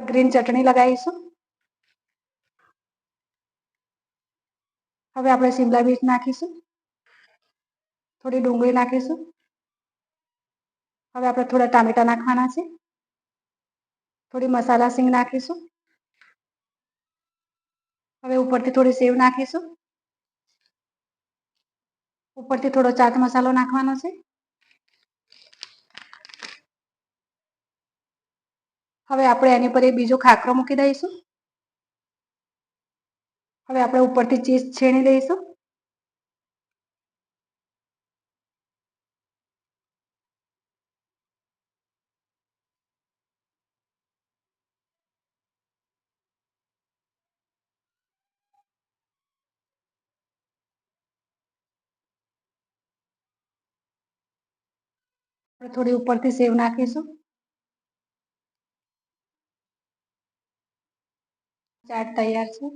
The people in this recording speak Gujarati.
ગ્રીન ચટણી લગાવીશું. હવે આપણે શિમલા મિર્ચ નાખીશું. થોડી ડુંગળી નાખીશું. હવે આપણે થોડા ટામેટા નાખવાના છે. થોડી મસાલા સિંગ નાખીશું. હવે ઉપરથી થોડી સેવ નાખીશું. ઉપરથી થોડો ચાટ મસાલો નાખવાનો છે. હવે આપણે એની પર એ બીજો ખાખરો મૂકી દઈશું. હવે આપણે ઉપરથી ચીઝ છીણી દઈશું થોડી ઉપરથી સેવ નાખીશું. ચાટ તૈયાર છે.